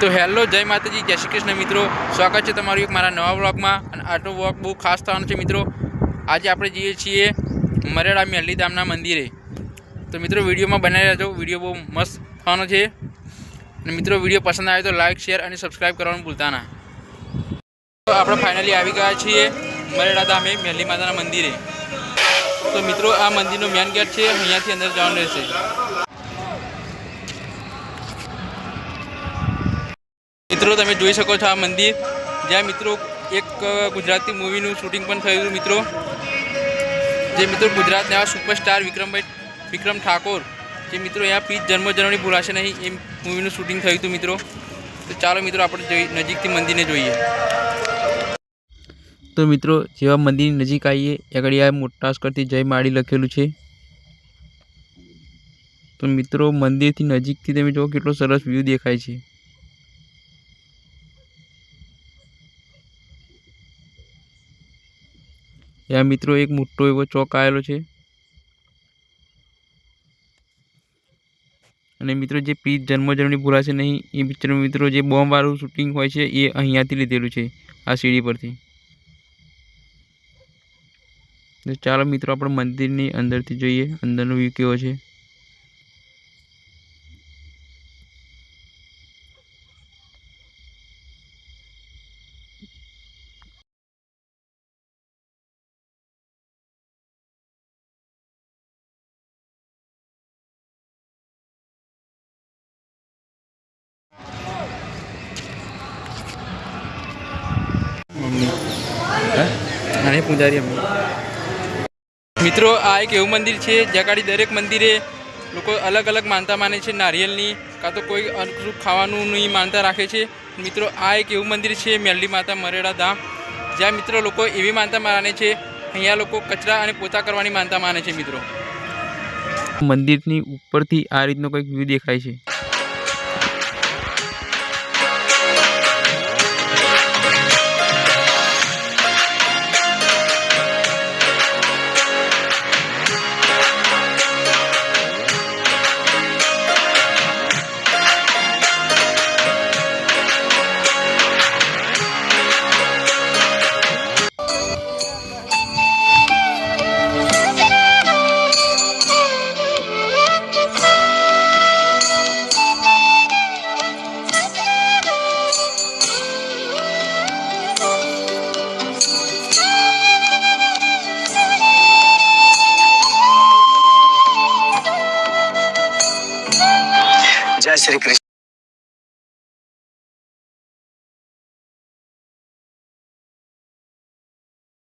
તો હેલો, જય માતાજી, જય શ્રી કૃષ્ણ મિત્રો. સ્વાગત છે તમારું એક મારા નવા બ્લોગમાં અને આટલો બ્લોગ બહુ ખાસ થવાનો છે મિત્રો. આજે આપણે જઈએ છીએ મરેડા મહેલીધામના મંદિરે. તો મિત્રો, વિડીયોમાં બનાવી રહેજો વીડિયો બહુ મસ્ત થવાનો છે. અને મિત્રો, વીડિયો પસંદ આવે તો લાઇક શેર અને સબસ્ક્રાઈબ કરવાનું ભૂલતા ના. આપણે ફાઇનલી આવી ગયા છીએ મરેડા ધામે મહેલી માતાના મંદિરે. તો મિત્રો, આ મંદિરનો મેન ગેટ છે. અહીંયાથી અંદર જવાનું રહેશે. મિત્રો, તમે જોઈ શકો છો આ મંદિર. જ્યાં મિત્રો એક ગુજરાતી મૂવીનું શૂટિંગ પણ થયું મિત્રો. જે મિત્રો ગુજરાતના એવા સુપરસ્ટાર વિક્રમભાઈ, વિક્રમ ઠાકોર, જે મિત્રો અહીંયા પીચ જન્મ જન્મની ભૂલાશે નહીં એ મૂવીનું શૂટિંગ થયું હતું, મિત્રો. તો ચાલો મિત્રો, આપણે નજીકથી મંદિરને જોઈએ. તો મિત્રો, જેવા મંદિરની નજીક આવીએ આગળ આ મોટા સ્કરથી જય માળી લખેલું છે. તો મિત્રો, મંદિરથી નજીકથી તમે જુઓ, કેટલો સરસ વ્યૂ દેખાય છે. ત્યાં મિત્રો એક મોટો એવો ચોક આવેલો છે. અને મિત્રો જે પી જન્મજન્મની ભૂલાશે નહીં એ પિક્ચર મિત્રો જે બોમ્બવાળું શૂટિંગ હોય છે એ અહીંયાથી લીધેલું છે, આ સીડી પરથી. તો ચાલો મિત્રો આપણે મંદિરની અંદરથી જોઈએ, અંદરનો વ્યૂ કેવો છે. અને પૂજારી અમે મિત્રો આ એક એવું મંદિર છે જ્યાં ગાડી દરેક મંદિરે લોકો અલગ અલગ માનતા માને છે નારિયેલની કાં તો કોઈ અનુરૂપ ખાવાનુંની માનતા રાખે છે. મિત્રો આ એક એવું મંદિર છે મેરલી માતા મરેડા ધામ જ્યાં મિત્રો લોકો એવી માનતા માને છે અહીંયા લોકો કચરા અને પોતા કરવાની માનતા માને છે મિત્રો. મંદિરની ઉપરથી આ રીતનો કંઈક વ્યૂ દેખાય છે. જય શ્રી કૃષ્ણ